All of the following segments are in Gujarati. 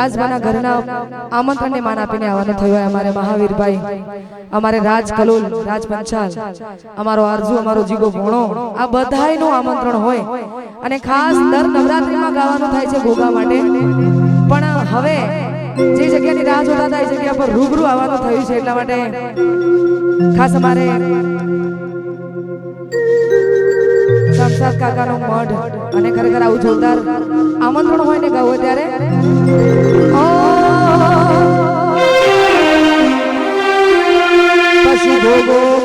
રાજબાના ઘરના આમંત્રણને માન આપીને આવવાનું થયું હોય અમારે મહાવીરભાઈ. અમારે રાજ કલોલ, રાજ પંચાલ. અમારો આરજુ, અમારો જીગો ભોણો, આ બધાયનું આમંત્રણ હોય. અને ખાસ દર નવરાત્રીમાં ગાવાનું થાય છે ભોગા માટે. પણ હવે જે જગ્યાની રાહ જોતા હતા એ જગ્યા પર રૂબરૂ આવવાનું થયું છે એટલા માટે ખાસ અમારે પ્રસાદ કાકાનો મઢ અને ખરેખર આવું જોરદાર આમંત્રણ હોય ને ગાવું ત્યારે પછી ભોગો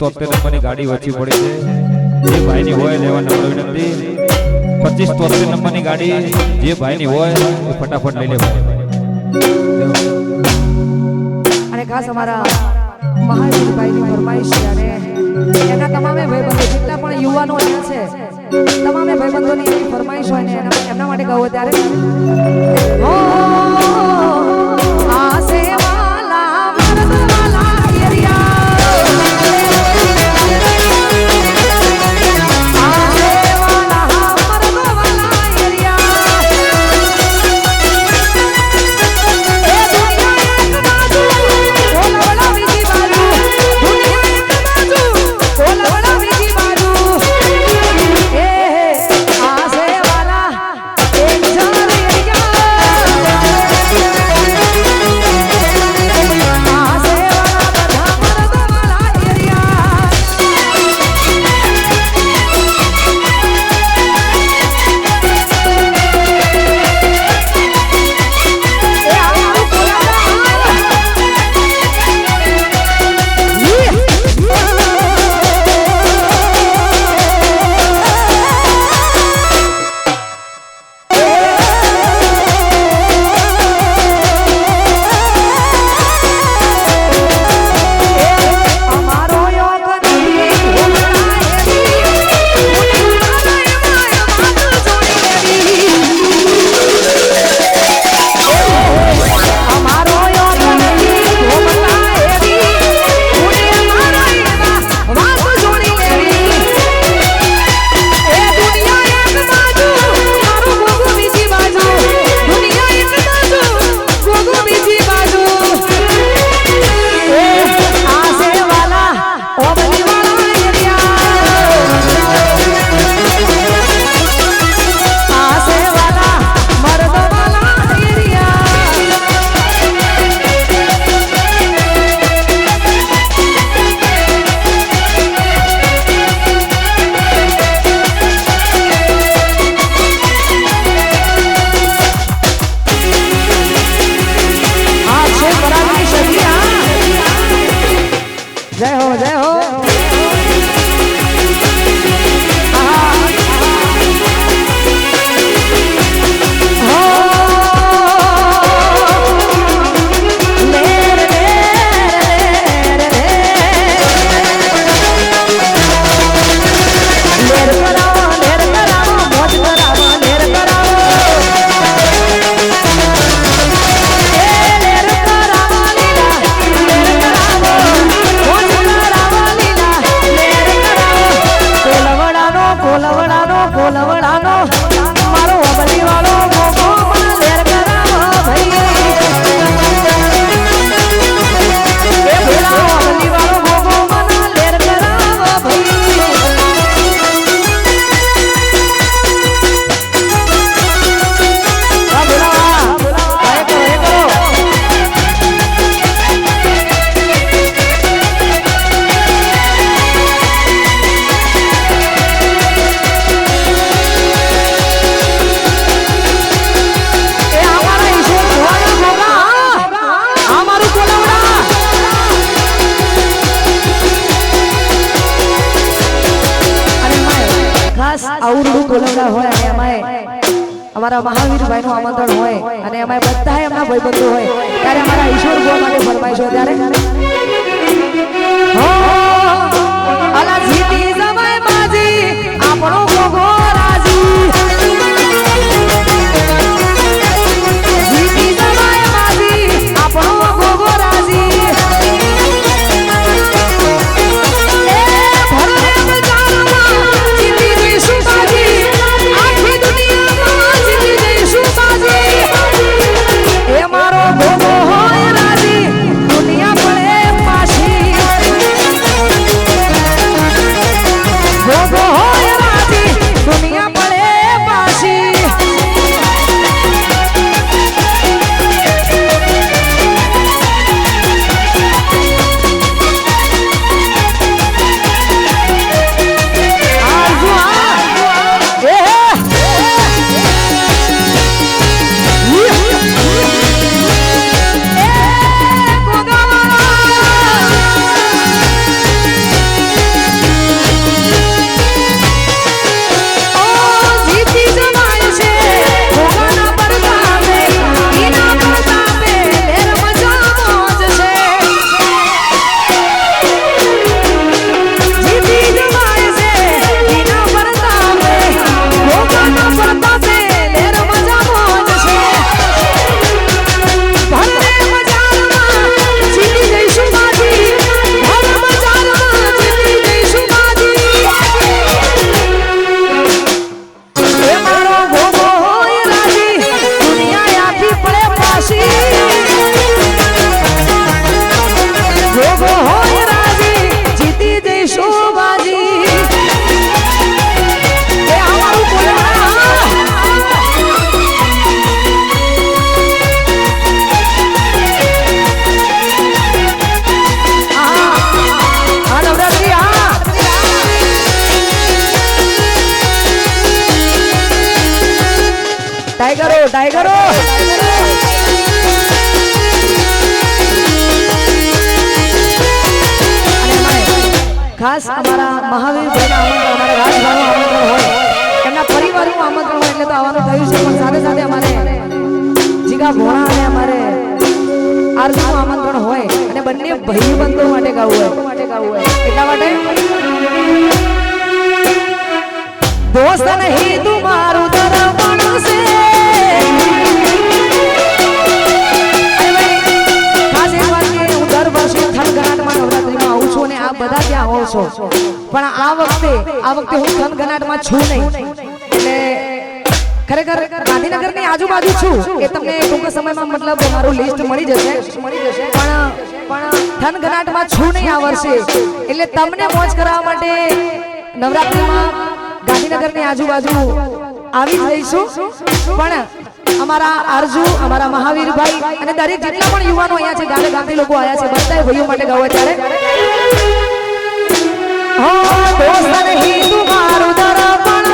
તોતેર નંબરની ગાડી વચ્ચે પડી છે. જે ભાઈની હોય લેવા નંબર પચીસ તોતેર નંબરની ગાડી જે ભાઈની હોય એ ફટાફટ લઈ લે અને ખાસ અમારા મહાવીરભાઈની ફરમાઈશ છે અને એના તમામે ભાઈબંધો, જેટલા પણ યુવાનો અહીંયા છે, તમામે ભાઈબંધોની ફરમાઈશ હોય ને એમના માટે કહું ત્યારે અમારા મહાવીરભાઈનું આમંત્રણ હોય અને અમારે બધા એમના ભાઈબંધો હોય. ત્યારે અમારા ઈશ્વર જોવા માટે ફરમાઈશું ત્યારે ગાવું હોય. ગાવું હોય એટલા બધા પણ આ વખતે આ વખતે હું થનગનાટમાં છું નહીં. એટલે ખરેખર ગાંધીનગરની આજુબાજુ છું એ તમને ટૂંક સમયમાં મતલબ મારું લિસ્ટ મળી જશે. મળી જશે પણ પણ થનગનાટમાં છું નહીં આ વર્ષે. એટલે તમને મોજ કરાવવા માટે નવરાત્રીમાં ગાંધીનગરની આજુબાજુ આવી જ પણ અમારા આરજુ, અમારા મહાવીરભાઈ અને દરેક જેટલા પણ યુવાનો અહીંયા છે ગામે ગાંધી લોકો આવ્યા છે બધા ભાઈઓ માટે ગાવા ત્યારે હો, દોસ્ત નહીં તું મારું દરપણ